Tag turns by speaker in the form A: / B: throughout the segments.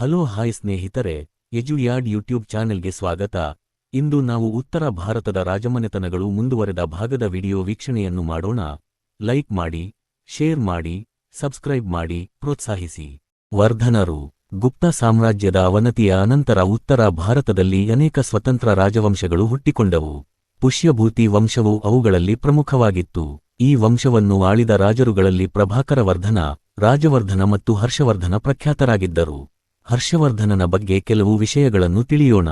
A: Hello, hi ಸ್ನೇಹಿತರೆ. ಎಜುಯಾಡ್ YouTube ಚಾನೆಲ್ಗೆ ಸ್ವಾಗತ. ಇಂದು ನಾವು ಉತ್ತರ ಭಾರತದ ರಾಜಮನೆತನಗಳು ಮುಂದುವರೆದ ಭಾಗದ ವಿಡಿಯೋ ವೀಕ್ಷಣೆಯನ್ನು ಮಾಡೋಣ. ಲೈಕ್ ಮಾಡಿ, ಶೇರ್ ಮಾಡಿ, ಸಬ್ಸ್ಕ್ರೈಬ್ ಮಾಡಿ, ಪ್ರೋತ್ಸಾಹಿಸಿ. ವರ್ಧನರು, ಗುಪ್ತ ಸಾಮ್ರಾಜ್ಯದ ಅವನತಿಯ ಅನಂತರ ಉತ್ತರ ಭಾರತದಲ್ಲಿ ಅನೇಕ ಸ್ವತಂತ್ರ ರಾಜವಂಶಗಳು ಹುಟ್ಟಿಕೊಂಡವು. ಪುಷ್ಯಭೂತಿ ವಂಶವು ಅವುಗಳಲ್ಲಿ ಪ್ರಮುಖವಾಗಿತ್ತು. ಈ ವಂಶವನ್ನು ಆಳಿದ ರಾಜರುಗಳಲ್ಲಿ ಪ್ರಭಾಕರ ವರ್ಧನ ರಾಜವರ್ಧನ ಮತ್ತು ಹರ್ಷವರ್ಧನ ಪ್ರಖ್ಯಾತರಾಗಿದ್ದರು. ಹರ್ಷವರ್ಧನನ ಬಗ್ಗೆ ಕೆಲವು ವಿಷಯಗಳನ್ನು ತಿಳಿಯೋಣ.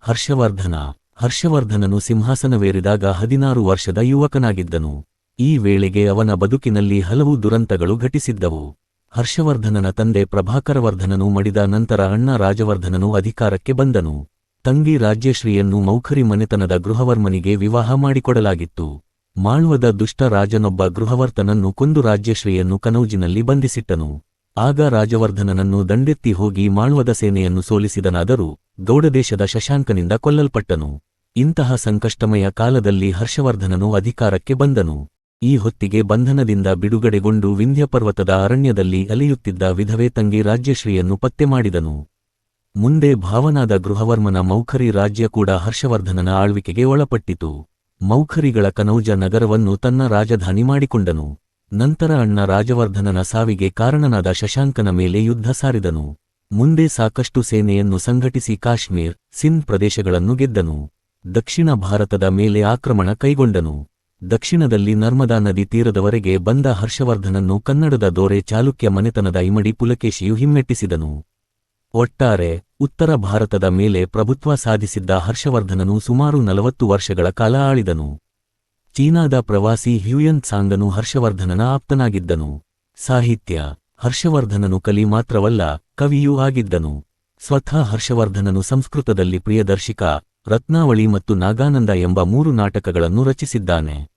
A: ಹರ್ಷವರ್ಧನ. ಹರ್ಷವರ್ಧನನು ಸಿಂಹಾಸನವೇರಿದಾಗ ಹದಿನಾರು ವರ್ಷದ ಯುವಕನಾಗಿದ್ದನು. ಈ ವೇಳೆಗೆ ಅವನ ಬದುಕಿನಲ್ಲಿ ಹಲವು ದುರಂತಗಳು ಘಟಿಸಿದ್ದವು. ಹರ್ಷವರ್ಧನನ ತಂದೆ ಪ್ರಭಾಕರವರ್ಧನನು ಮಡಿದ ನಂತರ ಅಣ್ಣ ರಾಜವರ್ಧನನು ಅಧಿಕಾರಕ್ಕೆ ಬಂದನು. ತಂಗಿ ರಾಜ್ಯಶ್ರೀಯನ್ನು ಮೌಖರಿ ಮನೆತನದ ಗೃಹವರ್ಮನಿಗೆ ವಿವಾಹ ಮಾಡಿಕೊಡಲಾಗಿತ್ತು. ಮಾಳ್ವದ ದುಷ್ಟ ರಾಜನೊಬ್ಬ ಗೃಹವರ್ತನನ್ನು ಕೊಂದು ರಾಜ್ಯಶ್ರೀಯನ್ನು ಕನೌಜಿನಲ್ಲಿ ಬಂಧಿಸಿಟ್ಟನು. ಆಗ ರಾಜವರ್ಧನನನ್ನು ದಂಡೆತ್ತಿ ಹೋಗಿ ಮಾಳ್ವದ ಸೇನೆಯನ್ನು ಸೋಲಿಸಿದನಾದರೂ ಗೌಡದೇಶದ ಶಶಾಂಕನಿಂದ ಕೊಲ್ಲಲ್ಪಟ್ಟನು. ಇಂತಹ ಸಂಕಷ್ಟಮಯ ಕಾಲದಲ್ಲಿ ಹರ್ಷವರ್ಧನನು ಅಧಿಕಾರಕ್ಕೆ ಬಂದನು. ಈ ಹೊತ್ತಿಗೆ ಬಂಧನದಿಂದ ಬಿಡುಗಡೆಗೊಂಡು ವಿಂಧ್ಯಪರ್ವತದ ಅರಣ್ಯದಲ್ಲಿ ಅಲೆಯುತ್ತಿದ್ದ ವಿಧವೆ ತಂಗಿ ರಾಜ್ಯಶ್ರೀಯನ್ನು ಪತ್ತೆ ಮಾಡಿದನು. ಮುಂದೆ ಭಾವನಾದ ಗೃಹವರ್ಮನ ಮೌಖರಿ ರಾಜ್ಯ ಕೂಡ ಹರ್ಷವರ್ಧನನ ಆಳ್ವಿಕೆಗೆ ಒಳಪಟ್ಟಿತು. ಮೌಖರಿಗಳ ಕನೌಜ ನಗರವನ್ನು ತನ್ನ ರಾಜಧಾನಿ ಮಾಡಿಕೊಂಡನು. ನಂತರ ಅಣ್ಣ ರಾಜವರ್ಧನನ ಸಾವಿಗೆ ಕಾರಣನಾದ ಶಶಾಂಕನ ಮೇಲೆ ಯುದ್ಧ ಸಾರಿದನು. ಮುಂದೆ ಸಾಕಷ್ಟು ಸೇನೆಯನ್ನು ಸಂಘಟಿಸಿ ಕಾಶ್ಮೀರ್, ಸಿಂಧ್ ಪ್ರದೇಶಗಳನ್ನು ಗೆದ್ದನು. ದಕ್ಷಿಣ ಭಾರತದ ಮೇಲೆ ಆಕ್ರಮಣ ಕೈಗೊಂಡನು. ದಕ್ಷಿಣದಲ್ಲಿ ನರ್ಮದಾ ನದಿ ತೀರದವರೆಗೆ ಬಂದ ಹರ್ಷವರ್ಧನನ್ನು ಕನ್ನಡದ ದೊರೆ ಚಾಲುಕ್ಯ ಮನೆತನದ ಇಮಡಿ ಪುಲಕೇಶಿಯು ಹಿಮ್ಮೆಟ್ಟಿಸಿದನು. ಒಟ್ಟಾರೆ, ಉತ್ತರ ಭಾರತದ ಮೇಲೆ ಪ್ರಭುತ್ವ ಸಾಧಿಸಿದ್ದ ಹರ್ಷವರ್ಧನನು ಸುಮಾರು ನಲವತ್ತು ವರ್ಷಗಳ ಕಾಲ ಆಳಿದನು. ಚೀನಾದ ಪ್ರವಾಸಿ ಹ್ಯೂಯನ್ ಸಾಂಗನು ಹರ್ಷವರ್ಧನನ ಆಪ್ತನಾಗಿದ್ದನು. ಸಾಹಿತ್ಯ, ಹರ್ಷವರ್ಧನನು ಕಲಿ ಮಾತ್ರವಲ್ಲ, ಕವಿಯೂ ಆಗಿದ್ದನು. ಸ್ವತಃ ಹರ್ಷವರ್ಧನನು ಸಂಸ್ಕೃತದಲ್ಲಿ ಪ್ರಿಯದರ್ಶಿಕ, ರತ್ನಾವಳಿ ಮತ್ತು ನಾಗಾನಂದ ಎಂಬ ಮೂರು ನಾಟಕಗಳನ್ನು ರಚಿಸಿದ್ದಾನೆ.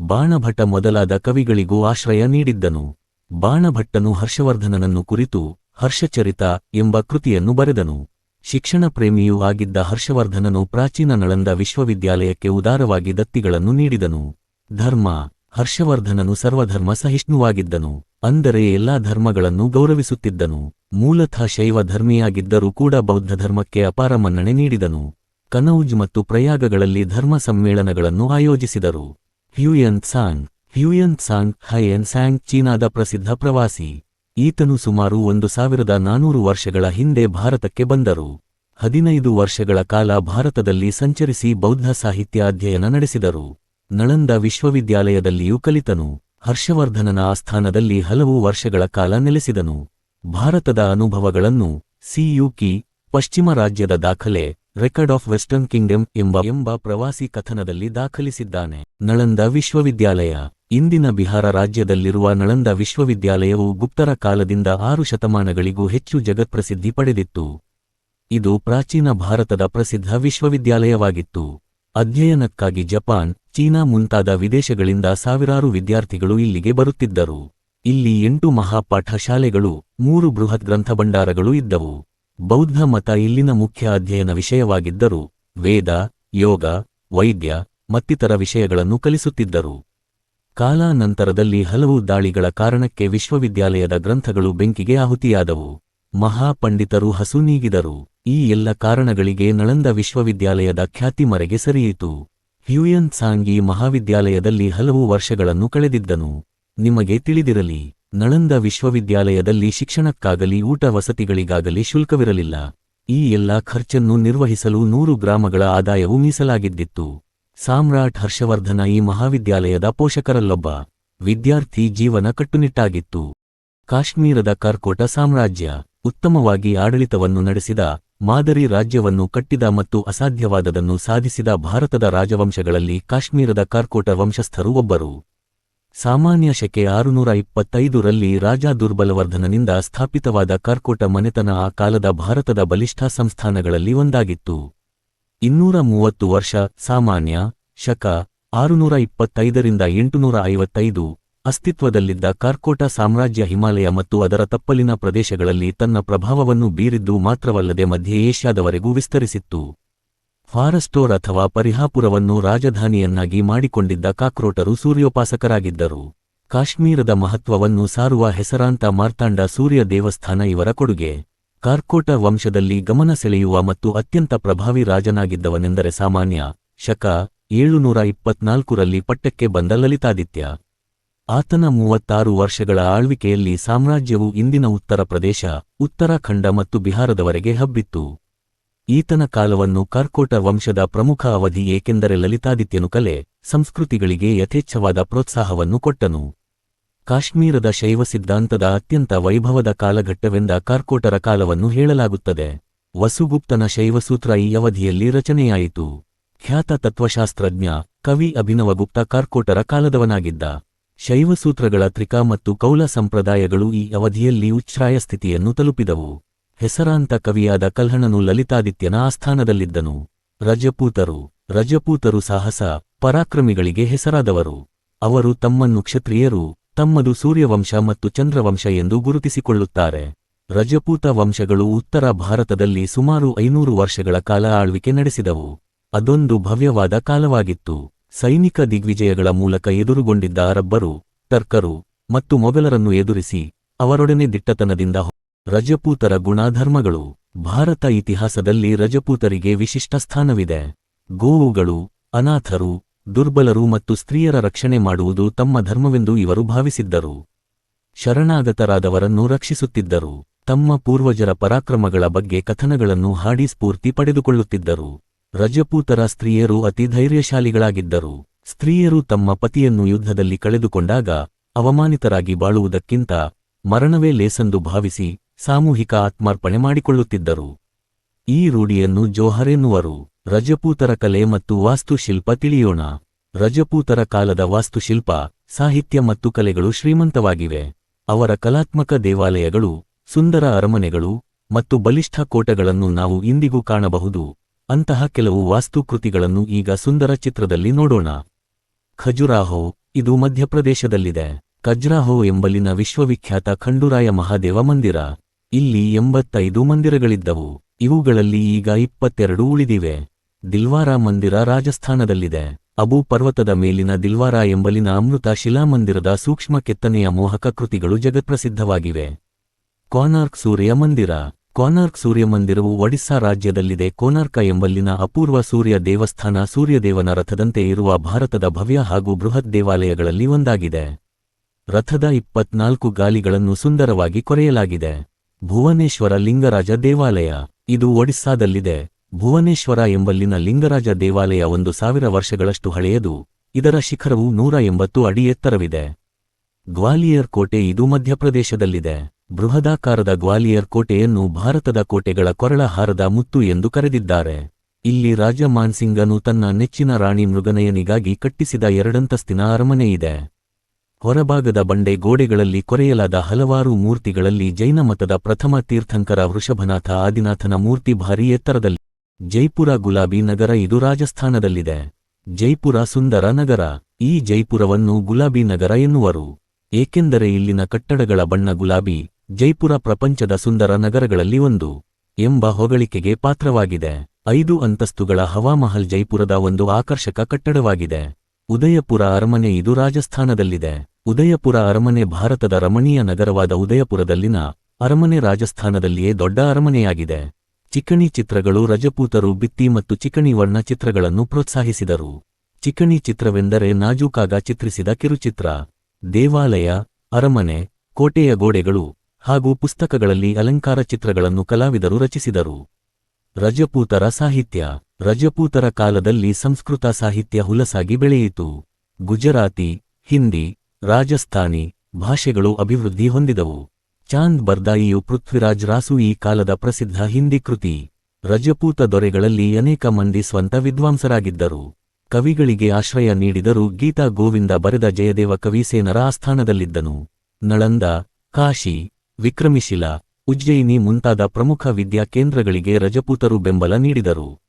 A: ಬಾಣಭಟ ಮೊದಲಾದ ಕವಿಗಳಿಗೂ ಆಶ್ರಯ ನೀಡಿದ್ದನು. ಬಾಣಭಟ್ಟನು ಹರ್ಷವರ್ಧನನನ್ನು ಕುರಿತು, ಹರ್ಷಚರಿತ ಎಂಬ ಕೃತಿಯನ್ನು ಬರೆದನು. ಶಿಕ್ಷಣ ಪ್ರೇಮಿಯೂ ಆಗಿದ್ದ ಹರ್ಷವರ್ಧನನು ಪ್ರಾಚೀನ ನಳಂದ ವಿಶ್ವವಿದ್ಯಾಲಯಕ್ಕೆ ಉದಾರವಾಗಿ ದತ್ತಿಗಳನ್ನು ನೀಡಿದನು. ಧರ್ಮ, ಹರ್ಷವರ್ಧನನು ಸರ್ವಧರ್ಮ ಸಹಿಷ್ಣುವಾಗಿದ್ದನು. ಅಂದರೆ ಎಲ್ಲಾ ಧರ್ಮಗಳನ್ನು ಗೌರವಿಸುತ್ತಿದ್ದನು. ಮೂಲತಃ ಶೈವ ಧರ್ಮಿಯಾಗಿದ್ದರೂ ಕೂಡ ಬೌದ್ಧ ಧರ್ಮಕ್ಕೆ ಅಪಾರ ಮನ್ನಣೆ ನೀಡಿದನು. ಕನೌಜ್ ಮತ್ತು ಪ್ರಯಾಗಗಳಲ್ಲಿ ಧರ್ಮ ಸಮ್ಮೇಳನಗಳನ್ನು ಆಯೋಜಿಸಿದರು. Hiuen Tsang Hiuen Tsang Hiuen Tsang ಚೀನಾದ ಪ್ರಸಿದ್ಧ ಪ್ರವಾಸಿ. ಈತನು ಸುಮಾರು ಒಂದು ಸಾವಿರದ ನಾನೂರು ವರ್ಷಗಳ ಹಿಂದೆ ಭಾರತಕ್ಕೆ ಬಂದರು. ಹದಿನೈದು ವರ್ಷಗಳ ಕಾಲ ಭಾರತದಲ್ಲಿ ಸಂಚರಿಸಿ ಬೌದ್ಧ ಸಾಹಿತ್ಯ ಅಧ್ಯಯನ ನಡೆಸಿದರು. ನಳಂದ ವಿಶ್ವವಿದ್ಯಾಲಯದಲ್ಲಿಯೂ ಕಲಿತನು. ಹರ್ಷವರ್ಧನನ ಆಸ್ಥಾನದಲ್ಲಿ ಹಲವು ವರ್ಷಗಳ ಕಾಲ ನೆಲೆಸಿದನು. ಭಾರತದ ಅನುಭವಗಳನ್ನು ಸಿಯುಕಿ, ಪಶ್ಚಿಮ ರಾಜ್ಯದ ದಾಖಲೆ, ರೆಕಾರ್ಡ್ ಆಫ್ ವೆಸ್ಟರ್ನ್ ಕಿಂಗ್ಡಮ್ ಎಂಬ ಎಂಬ ಪ್ರವಾಸಿ ಕಥನದಲ್ಲಿ ದಾಖಲಿಸಿದ್ದಾನೆ. ನಳಂದ ವಿಶ್ವವಿದ್ಯಾಲಯ ಇಂದಿನ ಬಿಹಾರ ರಾಜ್ಯದಲ್ಲಿರುವ ನಳಂದ ವಿಶ್ವವಿದ್ಯಾಲಯವು ಗುಪ್ತರ ಕಾಲದಿಂದ ಆರು ಶತಮಾನಗಳಿಗೂ ಹೆಚ್ಚು ಜಗತ್ಪ್ರಸಿದ್ಧಿ ಪಡೆದಿತ್ತು. ಇದು ಪ್ರಾಚೀನ ಭಾರತದ ಪ್ರಸಿದ್ಧ ವಿಶ್ವವಿದ್ಯಾಲಯವಾಗಿತ್ತು. ಅಧ್ಯಯನಕ್ಕಾಗಿ ಜಪಾನ್, ಚೀನಾ ಮುಂತಾದ ವಿದೇಶಗಳಿಂದ ಸಾವಿರಾರು ವಿದ್ಯಾರ್ಥಿಗಳು ಇಲ್ಲಿಗೆ ಬರುತ್ತಿದ್ದರು. ಇಲ್ಲಿ ಎಂಟು ಮಹಾಪಾಠ ಶಾಲೆಗಳು, ಮೂರು ಬೃಹತ್ ಗ್ರಂಥಭಂಡಾರಗಳು ಇದ್ದವು. ಬೌದ್ಧ ಮತ ಇಲ್ಲಿನ ಮುಖ್ಯ ಅಧ್ಯಯನ ವಿಷಯವಾಗಿದ್ದರೂ ವೇದ, ಯೋಗ, ವೈದ್ಯ ಮತ್ತಿತರ ವಿಷಯಗಳನ್ನು ಕಲಿಸುತ್ತಿದ್ದರು. ಕಾಲಾನಂತರದಲ್ಲಿ ಹಲವು ದಾಳಿಗಳ ಕಾರಣಕ್ಕೆ ವಿಶ್ವವಿದ್ಯಾಲಯದ ಗ್ರಂಥಗಳು ಬೆಂಕಿಗೆ ಆಹುತಿಯಾದವು. ಮಹಾಪಂಡಿತರು ಹಸುನೀಗಿದರು ಈ ಎಲ್ಲ ಕಾರಣಗಳಿಗೆ ನಳಂದ ವಿಶ್ವವಿದ್ಯಾಲಯದ ಖ್ಯಾತಿ ಮರೆಗೆ ಸರಿಯಿತು. ಹ್ಯೂಯನ್ ಸಾಂಗಿ ಮಹಾವಿದ್ಯಾಲಯದಲ್ಲಿ ಹಲವು ವರ್ಷಗಳನ್ನು ಕಳೆದಿದ್ದನು. ನಿಮಗೆ ತಿಳಿದಿರಲಿ, ನಳಂದ ವಿಶ್ವವಿದ್ಯಾಲಯದಲ್ಲಿ ಶಿಕ್ಷಣಕ್ಕಾಗಲಿ ಊಟ ವಸತಿಗಳಿಗಾಗಲಿ ಶುಲ್ಕವಿರಲಿಲ್ಲ. ಈ ಎಲ್ಲ ಖರ್ಚನ್ನು ನಿರ್ವಹಿಸಲು ನೂರು ಗ್ರಾಮಗಳ ಆದಾಯವು ಮೀಸಲಾಗಿದ್ದಿತ್ತು. ಸಾಮ್ರಾಟ್ ಹರ್ಷವರ್ಧನ ಈ ಮಹಾವಿದ್ಯಾಲಯದ ಪೋಷಕರಲ್ಲೊಬ್ಬ ವಿದ್ಯಾರ್ಥಿ ಜೀವನ ಕಟ್ಟುನಿಟ್ಟಾಗಿತ್ತು. ಕಾಶ್ಮೀರದ ಕರ್ಕೋಟ ಸಾಮ್ರಾಜ್ಯ ಉತ್ತಮವಾಗಿ ಆಡಳಿತವನ್ನು ನಡೆಸಿದ, ಮಾದರಿ ರಾಜ್ಯವನ್ನು ಕಟ್ಟಿದ ಮತ್ತು ಅಸಾಧ್ಯವಾದದನ್ನು ಸಾಧಿಸಿದ ಭಾರತದ ರಾಜವಂಶಗಳಲ್ಲಿ ಕಾಶ್ಮೀರದ ಕಾರ್ಕೋಟ ವಂಶಸ್ಥರು ಒಬ್ಬರು. ಸಾಮಾನ್ಯ ಶಕೆ ಆರುನೂರ ಇಪ್ಪತ್ತೈದರಲ್ಲಿ ರಾಜ ದುರ್ಬಲವರ್ಧನನಿಂದ ಸ್ಥಾಪಿತವಾದ ಕಾರ್ಕೋಟ ಮನೆತನ ಆ ಕಾಲದ ಭಾರತದ ಬಲಿಷ್ಠ ಸಂಸ್ಥಾನಗಳಲ್ಲಿ ಒಂದಾಗಿತ್ತು. ಇನ್ನೂರ ಮೂವತ್ತು ವರ್ಷ, ಸಾಮಾನ್ಯ, ಶಕ ಆರುನೂರ ಇಪ್ಪತ್ತೈದರಿಂದ ಎಂಟುನೂರ ಐವತ್ತೈದು ಅಸ್ತಿತ್ವದಲ್ಲಿದ್ದ ಕಾರ್ಕೋಟ ಸಾಮ್ರಾಜ್ಯ ಹಿಮಾಲಯ ಮತ್ತು ಅದರ ತಪ್ಪಲಿನ ಪ್ರದೇಶಗಳಲ್ಲಿ ತನ್ನ ಪ್ರಭಾವವನ್ನು ಬೀರಿದ್ದು ಮಾತ್ರವಲ್ಲದೆ ಮಧ್ಯ ಏಷ್ಯಾದವರೆಗೂ ವಿಸ್ತರಿಸಿತ್ತು. ಫಾರಸ್ಟೋರ್ ಅಥವಾ ಪರಿಹಾಪುರವನ್ನು ರಾಜಧಾನಿಯನ್ನಾಗಿ ಮಾಡಿಕೊಂಡಿದ್ದ ಕಾಕ್ರೋಟರು ಸೂರ್ಯೋಪಾಸಕರಾಗಿದ್ದರು. ಕಾಶ್ಮೀರದ ಮಹತ್ವವನ್ನು ಸಾರುವ ಹೆಸರಾಂತ ಮಾರ್ತಾಂಡ ಸೂರ್ಯ ದೇವಸ್ಥಾನ ಇವರ ಕೊಡುಗೆ. ಕಾರ್ಕೋಟ ವಂಶದಲ್ಲಿ ಗಮನ ಸೆಳೆಯುವ ಮತ್ತು ಅತ್ಯಂತ ಪ್ರಭಾವಿ ರಾಜನಾಗಿದ್ದವನೆಂದರೆ ಸಾಮಾನ್ಯ ಶಕ ಏಳುನೂರ ಇಪ್ಪತ್ನಾಲ್ಕರಲ್ಲಿ ಪಟ್ಟಕ್ಕೆ ಬಂದ ಲಲಿತಾದಿತ್ಯ. ಆತನ ಮೂವತ್ತಾರು ವರ್ಷಗಳ ಆಳ್ವಿಕೆಯಲ್ಲಿ ಸಾಮ್ರಾಜ್ಯವು ಇಂದಿನ ಉತ್ತರ ಪ್ರದೇಶ, ಉತ್ತರಾಖಂಡ ಮತ್ತು ಬಿಹಾರದವರೆಗೆ ಹಬ್ಬಿತ್ತು. ಈತನ ಕಾಲವನ್ನು ಕಾರ್ಕೋಟ ವಂಶದ ಪ್ರಮುಖ ಅವಧಿ ಏಕೆಂದರೆ ಲಲಿತಾದಿತ್ಯನು ಕಲೆ, ಸಂಸ್ಕೃತಿಗಳಿಗೆ ಯಥೇಚ್ಛವಾದ ಪ್ರೋತ್ಸಾಹವನ್ನು ಕೊಟ್ಟನು. ಕಾಶ್ಮೀರದ ಶೈವ ಸಿದ್ಧಾಂತದ ಅತ್ಯಂತ ವೈಭವದ ಕಾಲಘಟ್ಟವೆಂದ ಕಾರ್ಕೋಟರ ಕಾಲವನ್ನು ಹೇಳಲಾಗುತ್ತದೆ. ವಸುಗುಪ್ತನ ಶೈವಸೂತ್ರ ಈ ಅವಧಿಯಲ್ಲಿ ರಚನೆಯಾಯಿತು. ಖ್ಯಾತ ತತ್ವಶಾಸ್ತ್ರಜ್ಞ, ಕವಿ ಅಭಿನವಗುಪ್ತ ಕಾರ್ಕೋಟರ ಕಾಲದವನಾಗಿದ್ದ. ಶೈವಸೂತ್ರಗಳ ತ್ರಿಕ ಮತ್ತು ಕೌಲ ಸಂಪ್ರದಾಯಗಳು ಈ ಅವಧಿಯಲ್ಲಿ ಉಚ್ಛ್ರಾಯ ಸ್ಥಿತಿಯನ್ನು ತಲುಪಿದವು. ಹೆಸರಾಂತ ಕವಿಯಾದ ಕಲ್ಹಣನು ಲಲಿತಾದಿತ್ಯನ ಆಸ್ಥಾನದಲ್ಲಿದ್ದನು. ರಜಪೂತರು ರಜಪೂತರು ಸಾಹಸ, ಪರಾಕ್ರಮಿಗಳಿಗೆ ಹೆಸರಾದವರು. ಅವರು ತಮ್ಮನ್ನು ಕ್ಷತ್ರಿಯರು ತಮ್ಮದು ಸೂರ್ಯವಂಶ ಮತ್ತು ಚಂದ್ರವಂಶ ಎಂದು ಗುರುತಿಸಿಕೊಳ್ಳುತ್ತಾರೆ. ರಜಪೂತ ವಂಶಗಳು ಉತ್ತರ ಭಾರತದಲ್ಲಿ ಸುಮಾರು ಐನೂರು ವರ್ಷಗಳ ಕಾಲ ಆಳ್ವಿಕೆ ನಡೆಸಿದವು. ಅದೊಂದು ಭವ್ಯವಾದ ಕಾಲವಾಗಿತ್ತು. ಸೈನಿಕ ದಿಗ್ವಿಜಯಗಳ ಮೂಲಕ ಎದುರುಗೊಂಡಿದ್ದ ಅರಬ್ಬರು ಟರ್ಕರು ಮತ್ತು ಮೊಘಲರನ್ನು ಎದುರಿಸಿ ಅವರೊಡನೆ ದಿಟ್ಟತನದಿಂದ ರಜಪೂತರ ಗುಣಾಧರ್ಮಗಳು. ಭಾರತ ಇತಿಹಾಸದಲ್ಲಿ ರಜಪೂತರಿಗೆ ವಿಶಿಷ್ಟ ಸ್ಥಾನವಿದೆ. ಗೋವುಗಳು, ಅನಾಥರು ದುರ್ಬಲರು ಮತ್ತು ಸ್ತ್ರೀಯರ ರಕ್ಷಣೆ ಮಾಡುವುದು ತಮ್ಮ ಧರ್ಮವೆಂದು ಇವರು ಭಾವಿಸಿದ್ದರು. ಶರಣಾಗತರಾದವರನ್ನು ರಕ್ಷಿಸುತ್ತಿದ್ದರು. ತಮ್ಮ ಪೂರ್ವಜರ ಪರಾಕ್ರಮಗಳ ಬಗ್ಗೆ ಕಥನಗಳನ್ನು ಹಾಡಿ ಸ್ಫೂರ್ತಿ ಪಡೆದುಕೊಳ್ಳುತ್ತಿದ್ದರು. ರಜಪೂತರ ಸ್ತ್ರೀಯರು ಅತಿ ಧೈರ್ಯಶಾಲಿಗಳಾಗಿದ್ದರು. ಸ್ತ್ರೀಯರು ತಮ್ಮ ಪತಿಯನ್ನು ಯುದ್ಧದಲ್ಲಿ ಕಳೆದುಕೊಂಡಾಗ ಅವಮಾನಿತರಾಗಿ ಬಾಳುವುದಕ್ಕಿಂತ ಮರಣವೇ ಲೇಸೆಂದು ಭಾವಿಸಿ ಸಾಮೂಹಿಕ ಆತ್ಮಾರ್ಪಣೆ ಮಾಡಿಕೊಳ್ಳುತ್ತಿದ್ದರು. ಈ ರೂಢಿಯನ್ನು ಜೋಹರ್ ಎನ್ನುವರು. ರಜಪೂತರ ಕಲೆ ಮತ್ತು ವಾಸ್ತುಶಿಲ್ಪ ತಿಳಿಯೋಣ. ರಜಪೂತರ ಕಾಲದ ವಾಸ್ತುಶಿಲ್ಪ, ಸಾಹಿತ್ಯ ಮತ್ತು ಕಲೆಗಳು ಶ್ರೀಮಂತವಾಗಿವೆ. ಅವರ ಕಲಾತ್ಮಕ ದೇವಾಲಯಗಳು, ಸುಂದರ ಅರಮನೆಗಳು ಮತ್ತು ಬಲಿಷ್ಠ ಕೋಟೆಗಳನ್ನು ನಾವು ಇಂದಿಗೂ ಕಾಣಬಹುದು. ಅಂತಹ ಕೆಲವು ವಾಸ್ತುಕೃತಿಗಳನ್ನು ಈಗ ಸುಂದರ ಚಿತ್ರದಲ್ಲಿ ನೋಡೋಣ. ಖಜುರಾಹೋ, ಇದು ಮಧ್ಯಪ್ರದೇಶದಲ್ಲಿದೆ. ಖಜ್ರಾಹೋ ಎಂಬಲ್ಲಿನ ವಿಶ್ವವಿಖ್ಯಾತ ಖಂಡುರಾಯ ಮಹಾದೇವ ಮಂದಿರ. ಇಲ್ಲಿ ಎಂಬತ್ತೈದು ಮಂದಿರಗಳಿದ್ದವು. ಇವುಗಳಲ್ಲಿ ಈಗ ಇಪ್ಪತ್ತೆರಡು ಉಳಿದಿವೆ. ದಿಲ್ವಾರಾ ಮಂದಿರ ರಾಜಸ್ಥಾನದಲ್ಲಿದೆ. ಅಬು ಪರ್ವತದ ಮೇಲಿನ ದಿಲ್ವಾರಾ ಎಂಬಲಿನ ಅಮೃತ ಶಿಲಾಮಂದಿರದ ಸೂಕ್ಷ್ಮ ಕೆತ್ತನೆಯ ಮೋಹಕ ಕೃತಿಗಳು ಜಗತ್ಪ್ರಸಿದ್ಧವಾಗಿವೆ. ಕೋನಾರ್ಕ್ ಸೂರ್ಯ ಮಂದಿರ. ಕೋನಾರ್ಕ್ ಸೂರ್ಯ ಮಂದಿರವು ಒಡಿಸ್ಸಾ ರಾಜ್ಯದಲ್ಲಿದೆ. ಕೋನಾರ್ಕ ಎಂಬಲ್ಲಿನ ಅಪೂರ್ವ ಸೂರ್ಯ ದೇವಸ್ಥಾನ ಸೂರ್ಯದೇವನ ರಥದಂತೆ ಇರುವ ಭಾರತದ ಭವ್ಯ ಹಾಗೂ ಬೃಹತ್ ದೇವಾಲಯಗಳಲ್ಲಿ ಒಂದಾಗಿದೆ. ರಥದ ಇಪ್ಪತ್ನಾಲ್ಕು ಗಾಲಿಗಳನ್ನು ಸುಂದರವಾಗಿ ಕೊರೆಯಲಾಗಿದೆ. ಭುವನೇಶ್ವರ ಲಿಂಗರಾಜ ದೇವಾಲಯ. ಇದು ಒಡಿಸ್ಸಾದಲ್ಲಿದೆ. ಭುವನೇಶ್ವರ ಎಂಬಲ್ಲಿನ ಲಿಂಗರಾಜ ದೇವಾಲಯ ಒಂದು ಸಾವಿರ ವರ್ಷಗಳಷ್ಟು ಹಳೆಯದು. ಇದರ ಶಿಖರವು ನೂರ ಎಂಬತ್ತು ಅಡಿ ಎತ್ತರವಿದೆ. ಗ್ವಾಲಿಯರ್ ಕೋಟೆ ಇದು ಮಧ್ಯಪ್ರದೇಶದಲ್ಲಿದೆ. ಬೃಹದಾಕಾರದ ಗ್ವಾಲಿಯರ್ ಕೋಟೆಯನ್ನು ಭಾರತದ ಕೋಟೆಗಳ ಕೊರಳಹಾರದ ಮುತ್ತು ಎಂದು ಕರೆದಿದ್ದಾರೆ. ಇಲ್ಲಿ ರಾಜ ಮಾನ್ಸಿಂಗನು ತನ್ನ ನೆಚ್ಚಿನ ರಾಣಿ ಮೃಗನಯನಿಗಾಗಿ ಕಟ್ಟಿಸಿದ ಎರಡಂತಸ್ತಿನ ಅರಮನೆಯಿದೆ. ಹೊರಭಾಗದ ಬಂಡೆ ಗೋಡೆಗಳಲ್ಲಿ ಕೊರೆಯಲಾದ ಹಲವಾರು ಮೂರ್ತಿಗಳಲ್ಲಿ ಜೈನ ಮತದ ಪ್ರಥಮ ತೀರ್ಥಂಕರ ವೃಷಭನಾಥ ಆದಿನಾಥನ ಮೂರ್ತಿ ಭಾರೀ ಎತ್ತರದಲ್ಲಿ ಜೈಪುರ ಗುಲಾಬಿ ನಗರ ಇದು ರಾಜಸ್ಥಾನದಲ್ಲಿದೆ. ಜೈಪುರ ಸುಂದರ ನಗರ. ಈ ಜೈಪುರವನ್ನು ಗುಲಾಬಿ ನಗರ ಎನ್ನುವರು. ಏಕೆಂದರೆ ಇಲ್ಲಿನ ಕಟ್ಟಡಗಳ ಬಣ್ಣ ಗುಲಾಬಿ, ಜೈಪುರ ಪ್ರಪಂಚದ ಸುಂದರ ನಗರಗಳಲ್ಲಿ ಒಂದು ಎಂಬ ಹೊಗಳಿಕೆಗೆ ಪಾತ್ರವಾಗಿದೆ. ಐದು ಅಂತಸ್ತುಗಳ ಹವಾಮಹಲ್ ಜೈಪುರದ ಒಂದು ಆಕರ್ಷಕ ಕಟ್ಟಡವಾಗಿದೆ. ಉದಯಪುರ ಅರಮನೆ ಇದು ರಾಜಸ್ಥಾನದಲ್ಲಿದೆ. ಉದಯಪುರ ಅರಮನೆ ಭಾರತದ ರಮಣೀಯ ನಗರವಾದ ಉದಯಪುರದಲ್ಲಿನ ಅರಮನೆ ರಾಜಸ್ಥಾನದಲ್ಲಿಯೇ ದೊಡ್ಡ ಅರಮನೆಯಾಗಿದೆ. ಚಿಕಣಿ ಚಿತ್ರಗಳು ರಜಪೂತರು ಬಿತ್ತಿ ಮತ್ತು ಚಿಕಣಿ ವರ್ಣ ಚಿತ್ರಗಳನ್ನು ಪ್ರೋತ್ಸಾಹಿಸಿದರು. ಚಿಕಣಿ ಚಿತ್ರವೆಂದರೆ ನಾಜೂಕಾಗ ಚಿತ್ರಿಸಿದ ಕಿರುಚಿತ್ರ. ದೇವಾಲಯ, ಅರಮನೆ, ಕೋಟೆಯ ಗೋಡೆಗಳು ಹಾಗೂ ಪುಸ್ತಕಗಳಲ್ಲಿ ಅಲಂಕಾರ ಚಿತ್ರಗಳನ್ನು ಕಲಾವಿದರು ರಚಿಸಿದರು. ರಜಪೂತರ ಸಾಹಿತ್ಯ. ರಜಪೂತರ ಕಾಲದಲ್ಲಿ ಸಂಸ್ಕೃತ ಸಾಹಿತ್ಯ ಹುಲಸಾಗಿ ಬೆಳೆಯಿತು. ಗುಜರಾತಿ, ಹಿಂದಿ, ರಾಜಸ್ಥಾನಿ ಭಾಷೆಗಳು ಅಭಿವೃದ್ಧಿ ಹೊಂದಿದವು. ಚಾಂದ್ ಬರ್ದಾಯಿಯು ಪೃಥ್ವಿರಾಜ್ ರಾಸು ಈ ಕಾಲದ ಪ್ರಸಿದ್ಧ ಹಿಂದಿ ಕೃತಿ. ರಜಪೂತ ದೊರೆಗಳಲ್ಲಿ ಅನೇಕ ಮಂದಿ ಸ್ವಂತ ವಿದ್ವಾಂಸರಾಗಿದ್ದರು. ಕವಿಗಳಿಗೆ ಆಶ್ರಯ ನೀಡಿದರೂ ಗೀತಾ ಗೋವಿಂದ ಬರೆದ ಜಯದೇವ ಕವಿಸೇನರ ಆಸ್ಥಾನದಲ್ಲಿದ್ದನು. ನಳಂದ, ಕಾಶಿ, ವಿಕ್ರಮಿಶಿಲ, ಉಜ್ಜಯಿನಿ ಮುಂತಾದ ಪ್ರಮುಖ ವಿದ್ಯಾ ಕೇಂದ್ರಗಳಿಗೆ ರಜಪೂತರು ಬೆಂಬಲ ನೀಡಿದರು.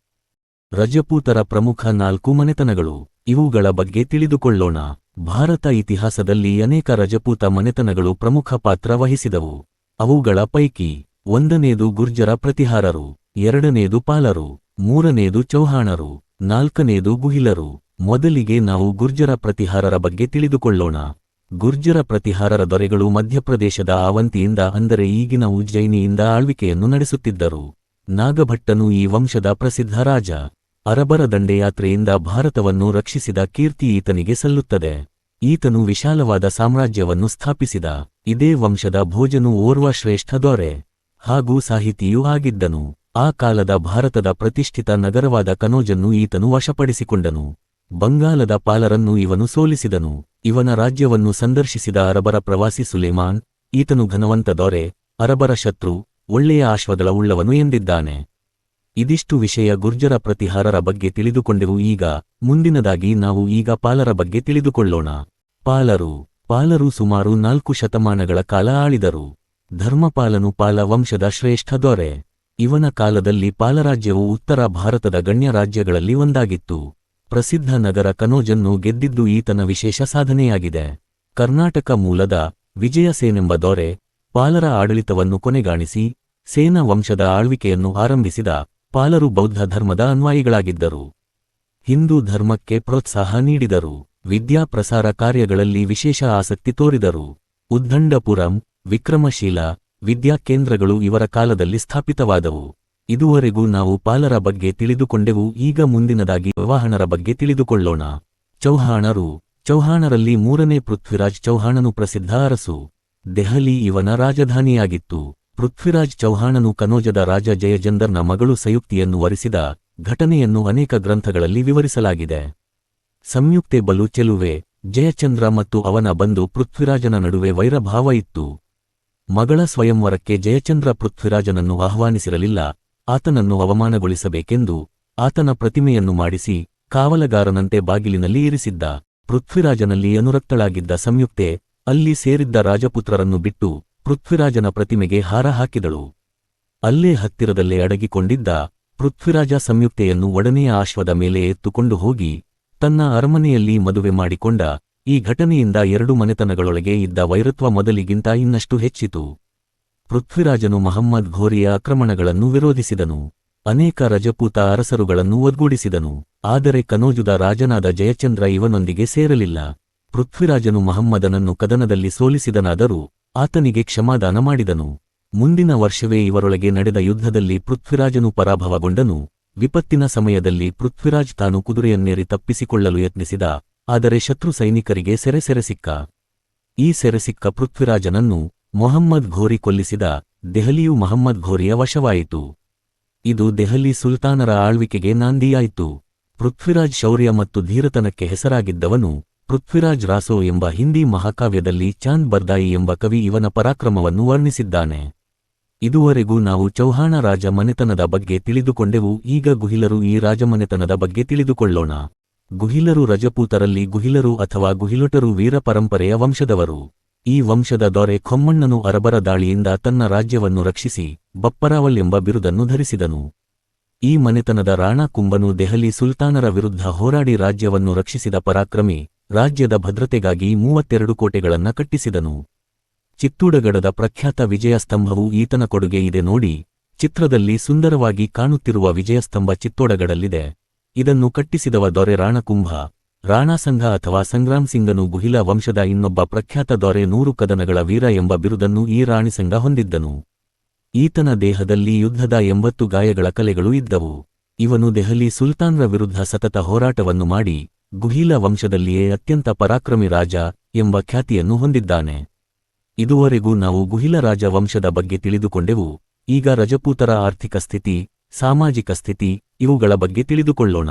A: ರಜಪೂತರ ಪ್ರಮುಖ ನಾಲ್ಕು ಮನೆತನಗಳು. ಇವುಗಳ ಬಗ್ಗೆ ತಿಳಿದುಕೊಳ್ಳೋಣ. ಭಾರತ ಇತಿಹಾಸದಲ್ಲಿ ಅನೇಕ ರಜಪೂತ ಮನೆತನಗಳು ಪ್ರಮುಖ ಪಾತ್ರ ವಹಿಸಿದವು. ಅವುಗಳ ಪೈಕಿ ಒಂದನೇದು ಗುರ್ಜರ ಪ್ರತಿಹಾರರು, ಎರಡನೇದು ಪಾಲರು, ಮೂರನೇದು ಚೌಹಾಣರು, ನಾಲ್ಕನೇದು ಗುಹಿಲರು. ಮೊದಲಿಗೆ ನಾವು ಗುರ್ಜರ ಪ್ರತಿಹಾರರ ಬಗ್ಗೆ ತಿಳಿದುಕೊಳ್ಳೋಣ. ಗುರ್ಜರ ಪ್ರತಿಹಾರರ ದೊರೆಗಳು ಮಧ್ಯಪ್ರದೇಶದ ಅವಂತಿಯಿಂದ ಅಂದರೆ ಈಗಿನ ಉಜ್ಜಯಿನಿಯಿಂದ ಆಳ್ವಿಕೆಯನ್ನು ನಡೆಸುತ್ತಿದ್ದರು. ನಾಗಭಟ್ಟನು ಈ ವಂಶದ ಪ್ರಸಿದ್ಧ ರಾಜ. ಅರಬರ ದಂಡೆಯಾತ್ರೆಯಿಂದ ಭಾರತವನ್ನು ರಕ್ಷಿಸಿದ ಕೀರ್ತಿ ಈತನಿಗೆ ಸಲ್ಲುತ್ತದೆ. ಈತನು ವಿಶಾಲವಾದ ಸಾಮ್ರಾಜ್ಯವನ್ನು ಸ್ಥಾಪಿಸಿದ. ಇದೇ ವಂಶದ ಭೋಜನು ಓರ್ವ ಶ್ರೇಷ್ಠ ದೊರೆ ಹಾಗೂ ಸಾಹಿತಿಯೂ ಆಗಿದ್ದನು. ಆ ಕಾಲದ ಭಾರತದ ಪ್ರತಿಷ್ಠಿತ ನಗರವಾದ ಕನೋಜನ್ನು ಈತನು ವಶಪಡಿಸಿಕೊಂಡನು. ಬಂಗಾಲದ ಪಾಲರನ್ನು ಇವನು ಸೋಲಿಸಿದನು. ಇವನ ರಾಜ್ಯವನ್ನು ಸಂದರ್ಶಿಸಿದ ಅರಬರ ಪ್ರವಾಸಿ ಸುಲೇಮಾನ್, ಈತನು ಘನವಂತ ದೊರೆ, ಅರಬರ ಶತ್ರು, ಒಳ್ಳೆಯ ಆಶ್ವದಳ ಉಳ್ಳವನು ಎಂದಿದ್ದಾನೆ. ಇದಿಷ್ಟು ವಿಷಯ ಗುರ್ಜರ ಪ್ರತಿಹಾರರ ಬಗ್ಗೆ ತಿಳಿದುಕೊಂಡೆವು. ಈಗ ಮುಂದಿನದಾಗಿ ನಾವು ಈಗ ಪಾಲರ ಬಗ್ಗೆ ತಿಳಿದುಕೊಳ್ಳೋಣ. ಪಾಲರು ಪಾಲರು ಸುಮಾರು ನಾಲ್ಕು ಶತಮಾನಗಳ ಕಾಲ ಆಳಿದರು. ಧರ್ಮಪಾಲನು ಪಾಲ ವಂಶದ ಶ್ರೇಷ್ಠ ದೊರೆ. ಇವನ ಕಾಲದಲ್ಲಿ ಪಾಲರಾಜ್ಯವು ಉತ್ತರ ಭಾರತದ ಗಣ್ಯ ರಾಜ್ಯಗಳಲ್ಲಿ ಒಂದಾಗಿತ್ತು. ಪ್ರಸಿದ್ಧ ನಗರ ಕನೋಜನ್ನು ಗೆದ್ದಿದ್ದು ಈತನ ವಿಶೇಷ ಸಾಧನೆಯಾಗಿದೆ. ಕರ್ನಾಟಕ ಮೂಲದ ವಿಜಯಸೇನೆಂಬ ದೊರೆ ಪಾಲರ ಆಡಳಿತವನ್ನು ಕೊನೆಗಾಣಿಸಿ ಸೇನಾ ವಂಶದ ಆಳ್ವಿಕೆಯನ್ನು ಆರಂಭಿಸಿದ. ಪಾಲರು ಬೌದ್ಧ ಧರ್ಮದ ಅನ್ವಾಯಿಗಳಾಗಿದ್ದರು. ಹಿಂದೂ ಧರ್ಮಕ್ಕೆ ಪ್ರೋತ್ಸಾಹ ನೀಡಿದರು. ವಿದ್ಯಾ ಪ್ರಸಾರ ಕಾರ್ಯಗಳಲ್ಲಿ ವಿಶೇಷ ಆಸಕ್ತಿ ತೋರಿದರು. ಉದ್ದಂಡಪುರಂ, ವಿಕ್ರಮಶೀಲ ವಿದ್ಯಾಕೇಂದ್ರಗಳು ಇವರ ಕಾಲದಲ್ಲಿ ಸ್ಥಾಪಿತವಾದವು. ಇದುವರೆಗೂ ನಾವು ಪಾಲರ ಬಗ್ಗೆ ತಿಳಿದುಕೊಂಡೆವು. ಈಗ ಮುಂದಿನದಾಗಿ ವಿವಾಹಣರ ಬಗ್ಗೆ ತಿಳಿದುಕೊಳ್ಳೋಣ. ಚೌಹಾಣರು. ಚೌಹಾಣರಲ್ಲಿ ಮೂರನೇ ಪೃಥ್ವಿರಾಜ್ ಚೌಹಾಣನು ಪ್ರಸಿದ್ಧ ಅರಸು. ದೆಹಲಿ ಇವನ ರಾಜಧಾನಿಯಾಗಿತ್ತು. ಪೃಥ್ವಿರಾಜ್ ಚೌಹಾಣನು ಕನೋಜದ ರಾಜ ಜಯಜಂದರ್ನ ಮಗಳು ಸಂಯುಕ್ತಿಯನ್ನು ವರಿಸಿದ ಘಟನೆಯನ್ನು ಅನೇಕ ಗ್ರಂಥಗಳಲ್ಲಿ ವಿವರಿಸಲಾಗಿದೆ. ಸಂಯುಕ್ತೆ ಬಲು ಚೆಲುವೆ, ಜಯಚಂದ್ರ ಮತ್ತು ಅವನ ಬಂಧು ಪೃಥ್ವಿರಾಜನ ನಡುವೆ ವೈರಭಾವ ಇತ್ತು. ಮಗಳ ಸ್ವಯಂವರಕ್ಕೆ ಜಯಚಂದ್ರ ಪೃಥ್ವಿರಾಜನನ್ನು ಆಹ್ವಾನಿಸಿರಲಿಲ್ಲ, ಆತನನ್ನು ಅವಮಾನಗೊಳಿಸಬೇಕೆಂದು ಆತನ ಪ್ರತಿಮೆಯನ್ನು ಮಾಡಿಸಿ ಕಾವಲಗಾರನಂತೆ ಬಾಗಿಲಿನಲ್ಲಿ ಇರಿಸಿದ್ದ. ಪೃಥ್ವಿರಾಜನಲ್ಲಿ ಅನುರಕ್ತಳಾಗಿದ್ದ ಸಂಯುಕ್ತೆ ಅಲ್ಲಿ ಸೇರಿದ್ದ ರಾಜಪುತ್ರರನ್ನು ಬಿಟ್ಟು ಪೃಥ್ವಿರಾಜನ ಪ್ರತಿಮೆಗೆ ಹಾರ ಹಾಕಿದಳು. ಅಲ್ಲೇ ಹತ್ತಿರದಲ್ಲೇ ಅಡಗಿಕೊಂಡಿದ್ದ ಪೃಥ್ವಿರಾಜ ಸಂಯುಕ್ತೆಯನ್ನು ಒಡನೆಯ ಆಶ್ವದ ಮೇಲೆ ಎತ್ತುಕೊಂಡು ಹೋಗಿ ತನ್ನ ಅರಮನೆಯಲ್ಲಿ ಮದುವೆ ಮಾಡಿಕೊಂಡ ಈ ಘಟನೆಯಿಂದ ಎರಡು ಮನೆತನಗಳೊಳಗೆ ಇದ್ದ ವೈರತ್ವ ಮೊದಲಿಗಿಂತ ಇನ್ನಷ್ಟು ಹೆಚ್ಚಿತು. ಪೃಥ್ವಿರಾಜನು ಮಹಮ್ಮದ್ ಘೋರಿಯ ಆಕ್ರಮಣಗಳನ್ನು ವಿರೋಧಿಸಿದನು. ಅನೇಕ ರಜಪೂತ ಅರಸರುಗಳನ್ನು ಒದ್ಗೂಡಿಸಿದನು ಆದರೆ ಕನೋಜುದ ರಾಜನಾದ ಜಯಚಂದ್ರ ಇವನೊಂದಿಗೆ ಸೇರಲಿಲ್ಲ. ಪೃಥ್ವಿರಾಜನು ಮಹಮ್ಮದನನ್ನು ಕದನದಲ್ಲಿ ಸೋಲಿಸಿದನಾದರೂ ಆತನಿಗೆ ಕ್ಷಮಾದಾನ ಮಾಡಿದನು. ಮುಂದಿನ ವರ್ಷವೇ ಇವರೊಳಗೆ ನಡೆದ ಯುದ್ಧದಲ್ಲಿ ಪೃಥ್ವಿರಾಜನು ಪರಾಭವಗೊಂಡನು. ವಿಪತ್ತಿನ ಸಮಯದಲ್ಲಿ ಪೃಥ್ವಿರಾಜ್ ತಾನು ಕುದುರೆಯನ್ನೇರಿ ತಪ್ಪಿಸಿಕೊಳ್ಳಲು ಯತ್ನಿಸಿದ, ಆದರೆ ಶತ್ರು ಸೈನಿಕರಿಗೆ ಸೆರೆ ಸೆರೆ ಸಿಕ್ಕ. ಈ ಸೆರೆ ಸಿಕ್ಕ ಪೃಥ್ವಿರಾಜನನ್ನು ಮೊಹಮ್ಮದ್ ಘೋರಿ ಕೊಲ್ಲಿಸಿದ, ದೆಹಲಿಯು ಮಹಮ್ಮದ್ ಘೋರಿಯ ವಶವಾಯಿತು. ಇದು ದೆಹಲಿ ಸುಲ್ತಾನರ ಆಳ್ವಿಕೆಗೆ ನಾಂದಿಯಾಯಿತು. ಪೃಥ್ವಿರಾಜ್ ಶೌರ್ಯ ಮತ್ತು ಧೀರತನಕ್ಕೆ ಹೆಸರಾಗಿದ್ದವನು ಪೃಥ್ವಿರಾಜ್ ರಾಸೋ ಎಂಬ ಹಿಂದಿ ಮಹಾಕಾವ್ಯದಲ್ಲಿ ಚಾಂದ್ ಬರ್ದಾಯಿ ಎಂಬ ಕವಿ ಇವನ ಪರಾಕ್ರಮವನ್ನು ವರ್ಣಿಸಿದ್ದಾನೆ. ಇದುವರೆಗೂ ನಾವು ಚೌಹಾಣ ರಾಜ ಮನೆತನದ ಬಗ್ಗೆ ತಿಳಿದುಕೊಂಡೆವು, ಈಗ ಗುಹಿಲರು ಈ ರಾಜಮನೆತನದ ಬಗ್ಗೆ ತಿಳಿದುಕೊಳ್ಳೋಣ. ಗುಹಿಲರು ರಜಪೂತರಲ್ಲಿ ಗುಹಿಲರು ಅಥವಾ ಗುಹಿಲುಟರು ವೀರ ಪರಂಪರೆಯ ವಂಶದವರು. ಈ ವಂಶದ ದೊರೆ ಖೊಮ್ಮಣ್ಣನು ಅರಬರ ದಾಳಿಯಿಂದ ತನ್ನ ರಾಜ್ಯವನ್ನು ರಕ್ಷಿಸಿ, ಬಪ್ಪರಾವಲ್ ಎಂಬ ಬಿರುದನ್ನು ಧರಿಸಿದನು. ಈ ಮನೆತನದ ರಾಣಾ ಕುಂಬನು ದೆಹಲಿ ಸುಲ್ತಾನರ ವಿರುದ್ಧ ಹೋರಾಡಿ ರಾಜ್ಯವನ್ನು ರಕ್ಷಿಸಿದ ಪರಾಕ್ರಮಿ ರಾಜ್ಯದ ಭದ್ರತೆಗಾಗಿ ಮೂವತ್ತೆರಡು ಕೋಟೆಗಳನ್ನ ಕಟ್ಟಿಸಿದನು. ಚಿತ್ತೂಡಗಡದ ಪ್ರಖ್ಯಾತ ವಿಜಯಸ್ತಂಭವು ಈತನ ಕೊಡುಗೆ ಇದೆ ನೋಡಿ. ಚಿತ್ರದಲ್ಲಿ ಸುಂದರವಾಗಿ ಕಾಣುತ್ತಿರುವ ವಿಜಯಸ್ತಂಭ ಚಿತ್ತೋಡಗಡಲ್ಲಿದೆ. ಇದನ್ನು ಕಟ್ಟಿಸಿದವ ದೊರೆ ರಾಣಕುಂಭ. ರಾಣಾಸಂಘ ಅಥವಾ ಸಂಗ್ರಾಮ್ ಸಿಂಗನು ಗುಹಿಲ ವಂಶದ ಇನ್ನೊಬ್ಬ ಪ್ರಖ್ಯಾತ ದೊರೆ ನೂರು ಕದನಗಳ ವೀರ ಎಂಬ ಬಿರುದನ್ನು ಈ ರಾಣಿಸಂಘ ಹೊಂದಿದ್ದನು. ಈತನ ದೇಹದಲ್ಲಿ ಯುದ್ಧದ ಎಂಬತ್ತು ಗಾಯಗಳ ಕಲೆಗಳು ಇದ್ದವು. ಇವನು ದೆಹಲಿ ಸುಲ್ತಾನ್ರ ವಿರುದ್ಧ ಸತತ ಹೋರಾಟವನ್ನು ಮಾಡಿ. ಗುಹಿಲ ವಂಶದಲ್ಲಿಯೇ ಅತ್ಯಂತ ಪರಾಕ್ರಮಿ ರಾಜ ಎಂಬ ಖ್ಯಾತಿಯನ್ನು ಹೊಂದಿದ್ದಾನೆ. ಇದುವರೆಗೂ ನಾವು ಗುಹಿಲ ರಾಜ ವಂಶದ ಬಗ್ಗೆ ತಿಳಿದುಕೊಂಡೆವು. ಈಗ ರಜಪೂತರ ಆರ್ಥಿಕ ಸ್ಥಿತಿ, ಸಾಮಾಜಿಕ ಸ್ಥಿತಿ ಇವುಗಳ ಬಗ್ಗೆ ತಿಳಿದುಕೊಳ್ಳೋಣ.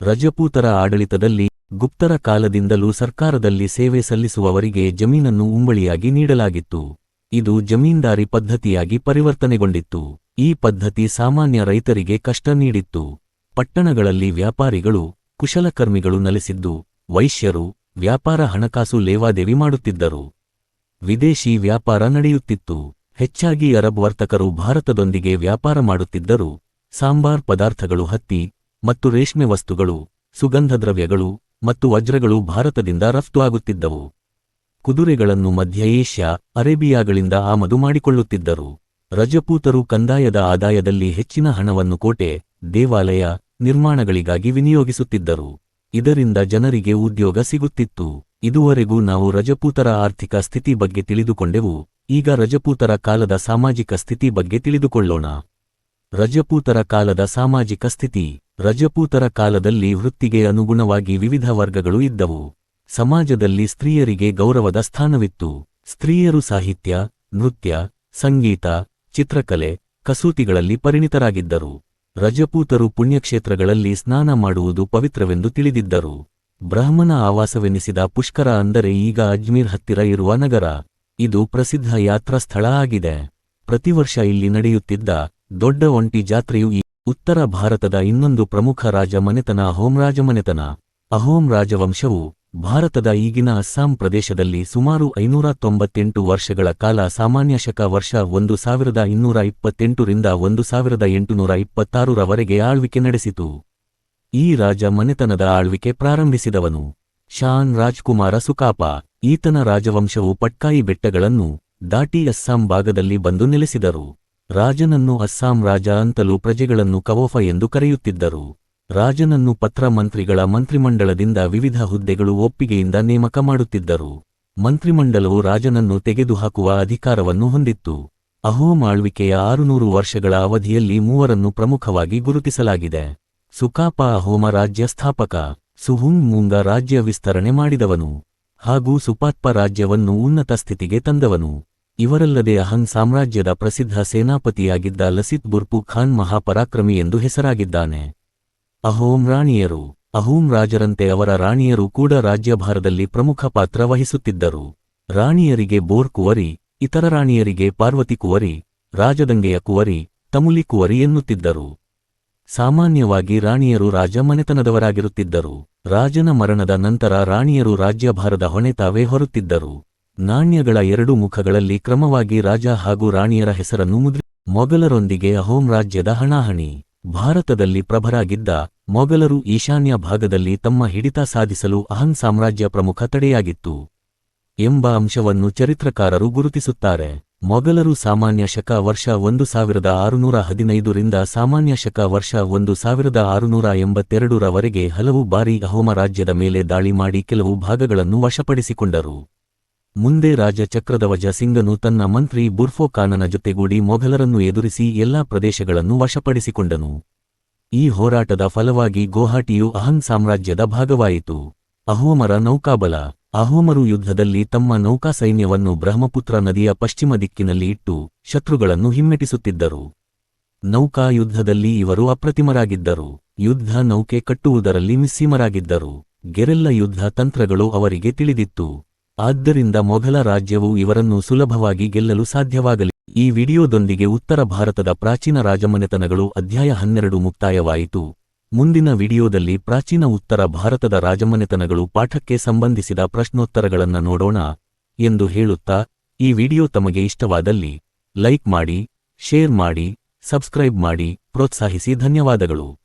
A: ರಜಪೂತರ ಆಡಳಿತದಲ್ಲಿ ಗುಪ್ತರ ಕಾಲದಿಂದಲೂ ಸರ್ಕಾರದಲ್ಲಿ ಸೇವೆ ಸಲ್ಲಿಸುವವರಿಗೆ ಜಮೀನನ್ನು ಉಂಬಳಿಯಾಗಿ ನೀಡಲಾಗಿತ್ತು. ಇದು ಜಮೀನ್ದಾರಿ ಪದ್ಧತಿಯಾಗಿ ಪರಿವರ್ತನೆಗೊಂಡಿತ್ತು. ಈ ಪದ್ಧತಿ ಸಾಮಾನ್ಯ ರೈತರಿಗೆ ಕಷ್ಟ ನೀಡಿತ್ತು. ಪಟ್ಟಣಗಳಲ್ಲಿ ವ್ಯಾಪಾರಿಗಳು ಕುಶಲಕರ್ಮಿಗಳು ನೆಲೆಸಿದ್ದು, ವೈಶ್ಯರು ವ್ಯಾಪಾರ ಹಣಕಾಸು ಲೇವಾದೇವಿ ಮಾಡುತ್ತಿದ್ದರು. ವಿದೇಶಿ ವ್ಯಾಪಾರ ನಡೆಯುತ್ತಿತ್ತು. ಹೆಚ್ಚಾಗಿ ಅರಬ್ ವರ್ತಕರು ಭಾರತದೊಂದಿಗೆ ವ್ಯಾಪಾರ ಮಾಡುತ್ತಿದ್ದರು. ಸಾಂಬಾರ್ ಪದಾರ್ಥಗಳು ಹತ್ತಿ ಮತ್ತು ರೇಷ್ಮೆ ವಸ್ತುಗಳು, ಸುಗಂಧದ್ರವ್ಯಗಳು ಮತ್ತು ವಜ್ರಗಳು ಭಾರತದಿಂದ ರಫ್ತು ಆಗುತ್ತಿದ್ದವು. ಕುದುರೆಗಳನ್ನು ಮಧ್ಯ ಏಷ್ಯಾ, ಅರೇಬಿಯಾಗಳಿಂದ ಆಮದು ಮಾಡಿಕೊಳ್ಳುತ್ತಿದ್ದರು. ರಜಪೂತರು ಕಂದಾಯದ ಆದಾಯದಲ್ಲಿ ಹೆಚ್ಚಿನ ಹಣವನ್ನು ಕೋಟೆ, ದೇವಾಲಯ ನಿರ್ಮಾಣಗಳಿಗಾಗಿ ವಿನಿಯೋಗಿಸುತ್ತಿದ್ದರು. ಇದರಿಂದ ಜನರಿಗೆ ಉದ್ಯೋಗ ಸಿಗುತ್ತಿತ್ತು. ಇದುವರೆಗೂ ನಾವು ರಜಪೂತರ ಆರ್ಥಿಕ ಸ್ಥಿತಿ ಬಗ್ಗೆ ತಿಳಿದುಕೊಂಡೆವು. ಈಗ ರಜಪೂತರ ಕಾಲದ ಸಾಮಾಜಿಕ ಸ್ಥಿತಿ ಬಗ್ಗೆ ತಿಳಿದುಕೊಳ್ಳೋಣ. ರಜಪೂತರ ಕಾಲದ ಸಾಮಾಜಿಕ ಸ್ಥಿತಿ. ರಜಪೂತರ ಕಾಲದಲ್ಲಿ ವೃತ್ತಿಗೆ ಅನುಗುಣವಾಗಿ ವಿವಿಧ ವರ್ಗಗಳು ಇದ್ದವು. ಸಮಾಜದಲ್ಲಿ ಸ್ತ್ರೀಯರಿಗೆ ಗೌರವದ ಸ್ಥಾನವಿತ್ತು. ಸ್ತ್ರೀಯರು ಸಾಹಿತ್ಯ, ನೃತ್ಯ, ಸಂಗೀತ, ಚಿತ್ರಕಲೆ, ಕಸೂತಿಗಳಲ್ಲಿ ಪರಿಣಿತರಾಗಿದ್ದರು. ರಜಪೂತರು ಪುಣ್ಯಕ್ಷೇತ್ರಗಳಲ್ಲಿ ಸ್ನಾನ ಮಾಡುವುದು ಪವಿತ್ರವೆಂದು ತಿಳಿದಿದ್ದರು. ಬ್ರಾಹ್ಮಣ ಆವಾಸವೆನಿಸಿದ ಪುಷ್ಕರ ಅಂದರೆ ಈಗ ಅಜ್ಮೀರ್ ಹತ್ತಿರ ಇರುವ ನಗರ. ಇದು ಪ್ರಸಿದ್ಧ ಯಾತ್ರಾ ಸ್ಥಳ ಆಗಿದೆ. ಪ್ರತಿವರ್ಷ ಇಲ್ಲಿ ನಡೆಯುತ್ತಿದ್ದ ದೊಡ್ಡ ಒಂಟಿ ಜಾತ್ರೆಯು ಈ ಉತ್ತರ ಭಾರತದ ಇನ್ನೊಂದು ಪ್ರಮುಖ ರಾಜ ಮನೆತನ ಅಹೋಂ ರಾಜಮನೆತನ. ಅಹೋಂ ರಾಜವಂಶವು ಭಾರತದ ಈಗಿನ ಅಸ್ಸಾಂ ಪ್ರದೇಶದಲ್ಲಿ ಸುಮಾರು ಐನೂರ ತೊಂಬತ್ತೆಂಟು ವರ್ಷಗಳ ಕಾಲ ಸಾಮಾನ್ಯ ಶಕ ವರ್ಷ ಒಂದು ಸಾವಿರದ ಇನ್ನೂರ ಇಪ್ಪತ್ತೆಂಟರಿಂದ ಒಂದು ಸಾವಿರದ ಎಂಟುನೂರ ಇಪ್ಪತ್ತಾರರವರೆಗೆ ಆಳ್ವಿಕೆ ನಡೆಸಿತು. ಈ ರಾಜ ಮನೆತನದ ಆಳ್ವಿಕೆ ಪ್ರಾರಂಭಿಸಿದವನು. ಶಾನ್ ರಾಜ್ಕುಮಾರ ಸುಕಾಪ, ಈತನ ರಾಜವಂಶವು ಪಟ್ಕಾಯಿ ಬೆಟ್ಟಗಳನ್ನು ದಾಟಿ ಅಸ್ಸಾಂ ಭಾಗದಲ್ಲಿ ಬಂದು ನೆಲೆಸಿದರು. ರಾಜನನ್ನು ಅಸ್ಸಾಂ ರಾಜ ಅಂತಲೂ ಪ್ರಜೆಗಳನ್ನು ಕವೋಫ ಎಂದು ಕರೆಯುತ್ತಿದ್ದರು. ರಾಜನನ್ನು ಪತ್ರ ಮಂತ್ರಿಗಳ ಮಂತ್ರಿಮಂಡಲದಿಂದ ವಿವಿಧ ಹುದ್ದೆಗಳು ಒಪ್ಪಿಗೆಯಿಂದ ನೇಮಕ ಮಾಡುತ್ತಿದ್ದರು. ಮಂತ್ರಿಮಂಡಲವು ರಾಜನನ್ನು ತೆಗೆದುಹಾಕುವ ಅಧಿಕಾರವನ್ನು ಹೊಂದಿತ್ತು. ಅಹೋಮ್ ಆಳ್ವಿಕೆಯ ಆರುನೂರು ವರ್ಷಗಳ ಅವಧಿಯಲ್ಲಿ ಮೂವರನ್ನು ಪ್ರಮುಖವಾಗಿ ಗುರುತಿಸಲಾಗಿದೆ. ಸುಕಾಪ ಅಹೋಮ ರಾಜ್ಯ ಸ್ಥಾಪಕ ಸುಹುಂಗ್ ಮುಂಗ ರಾಜ್ಯ ವಿಸ್ತರಣೆ ಮಾಡಿದವನು ಹಾಗೂ ಸುಪಾತ್ಪ ರಾಜ್ಯವನ್ನು ಉನ್ನತ ಸ್ಥಿತಿಗೆ ತಂದವನು. ಇವರಲ್ಲದೆ ಅಹಂಗ್ ಸಾಮ್ರಾಜ್ಯದ ಪ್ರಸಿದ್ಧ ಸೇನಾಪತಿಯಾಗಿದ್ದ ಲಸಿತ್ ಬುರ್ಪು ಖಾನ್ ಮಹಾಪರಾಕ್ರಮಿ ಎಂದು ಹೆಸರಾಗಿದ್ದಾನೆ. ಅಹೋಂ ರಾಣಿಯರು. ಅಹೋಂ ರಾಜರಂತೆ ಅವರ ರಾಣಿಯರು ಕೂಡ ರಾಜ್ಯಭಾರದಲ್ಲಿ ಪ್ರಮುಖ ಪಾತ್ರ ವಹಿಸುತ್ತಿದ್ದರು. ರಾಣಿಯರಿಗೆ ಬೋರ್ ಕುವರಿ, ಇತರ ರಾಣಿಯರಿಗೆ ಪಾರ್ವತಿ ಕುವರಿ, ರಾಜದಂಗೆಯ ಕುವರಿ, ತಮುಲಿ ಕುವರಿ ಎನ್ನುತ್ತಿದ್ದರು. ಸಾಮಾನ್ಯವಾಗಿ ರಾಣಿಯರು ರಾಜ ಮನೆತನದವರಾಗಿರುತ್ತಿದ್ದರು ರಾಜನ ಮರಣದ ನಂತರ ರಾಣಿಯರು ರಾಜ್ಯಭಾರದ ಹೊಣೆ ತಾವೇ ಹೊರುತ್ತಿದ್ದರು. ನಾಣ್ಯಗಳ ಎರಡು ಮುಖಗಳಲ್ಲಿ ಕ್ರಮವಾಗಿ ರಾಜ ಹಾಗೂ ರಾಣಿಯರ ಹೆಸರನ್ನು ಮುದ್ರಿ, ಮೊಘಲರೊಂದಿಗೆ ಅಹೋಂ ರಾಜ್ಯದ ಹಣಾಹಣಿ. ಭಾರತದಲ್ಲಿ ಪ್ರಭರಾಗಿದ್ದ ಮೊಘಲರು ಈಶಾನ್ಯ ಭಾಗದಲ್ಲಿ ತಮ್ಮ ಹಿಡಿತ ಸಾಧಿಸಲು ಅಹಂ ಸಾಮ್ರಾಜ್ಯ ಪ್ರಮುಖ ತಡೆಯಾಗಿತ್ತು ಎಂಬ ಅಂಶವನ್ನು ಚರಿತ್ರಕಾರರು ಗುರುತಿಸುತ್ತಾರೆ. ಮೊಘಲರು ಸಾಮಾನ್ಯ ಶಕ ವರ್ಷ ಒಂದು ಸಾವಿರದ ಆರುನೂರ ಹದಿನೈದರಿಂದ ಸಾಮಾನ್ಯ ಶಕ ವರ್ಷ ಒಂದು ಸಾವಿರದ ಆರುನೂರ ಎಂಬತ್ತೆರಡರವರೆಗೆ ಹಲವು ಬಾರಿ ಅಹೋಮ ರಾಜ್ಯದ ಮೇಲೆ ದಾಳಿ ಮಾಡಿ ಕೆಲವು ಭಾಗಗಳನ್ನು ವಶಪಡಿಸಿಕೊಂಡರು. ಮುಂದೆ ರಾಜ ಚಕ್ರದವಜ ಸಿಂಗನು ತನ್ನ ಮಂತ್ರಿ ಬುರ್ಫೋ ಖಾನನ ಜೊತೆಗೂಡಿ ಮೊಘಲರನ್ನು ಎದುರಿಸಿ ಎಲ್ಲಾ ಪ್ರದೇಶಗಳನ್ನು ವಶಪಡಿಸಿಕೊಂಡನು. ಈ ಹೋರಾಟದ ಫಲವಾಗಿ ಗೋಹಾಟಿಯು ಅಹಂ ಸಾಮ್ರಾಜ್ಯದ ಭಾಗವಾಯಿತು. ಅಹೋಮರ ನೌಕಾಬಲ. ಅಹೋಮರು ಯುದ್ಧದಲ್ಲಿ ತಮ್ಮ ನೌಕಾ ಸೈನ್ಯವನ್ನು ಬ್ರಹ್ಮಪುತ್ರ ನದಿಯ ಪಶ್ಚಿಮ ದಿಕ್ಕಿನಲ್ಲಿ ಇಟ್ಟು ಶತ್ರುಗಳನ್ನು ಹಿಮ್ಮೆಟ್ಟಿಸುತ್ತಿದ್ದರು. ನೌಕಾ ಯುದ್ಧದಲ್ಲಿ ಇವರು ಅಪ್ರತಿಮರಾಗಿದ್ದರು. ಯುದ್ಧ ನೌಕೆ ಕಟ್ಟುವುದರಲ್ಲಿ ಮಿಸ್ಸೀಮರಾಗಿದ್ದರು. ಗೆರೆಲ್ಲ ಯುದ್ಧ ತಂತ್ರಗಳು ಅವರಿಗೆ ತಿಳಿದಿತ್ತು. ಆದ್ದರಿಂದ ಮೊಘಲ ರಾಜ್ಯವು ಇವರನ್ನು ಸುಲಭವಾಗಿ ಗೆಲ್ಲಲು ಸಾಧ್ಯವಾಗಲಿ. ಈ ವಿಡಿಯೋದೊಂದಿಗೆ ಉತ್ತರ ಭಾರತದ ಪ್ರಾಚೀನ ರಾಜಮನೆತನಗಳು ಅಧ್ಯಾಯ ಹನ್ನೆರಡು ಮುಕ್ತಾಯವಾಯಿತು. ಮುಂದಿನ ವಿಡಿಯೋದಲ್ಲಿ ಪ್ರಾಚೀನ ಉತ್ತರ ಭಾರತದ ರಾಜಮನೆತನಗಳು ಪಾಠಕ್ಕೆ ಸಂಬಂಧಿಸಿದ ಪ್ರಶ್ನೋತ್ತರಗಳನ್ನು ನೋಡೋಣ ಎಂದು ಹೇಳುತ್ತಾ, ಈ ವಿಡಿಯೋ ತಮಗೆ ಇಷ್ಟವಾದಲ್ಲಿ ಲೈಕ್ ಮಾಡಿ, ಶೇರ್ ಮಾಡಿ, ಸಬ್ಸ್ಕ್ರೈಬ್ ಮಾಡಿ, ಪ್ರೋತ್ಸಾಹಿಸಿ ಧನ್ಯವಾದಗಳು.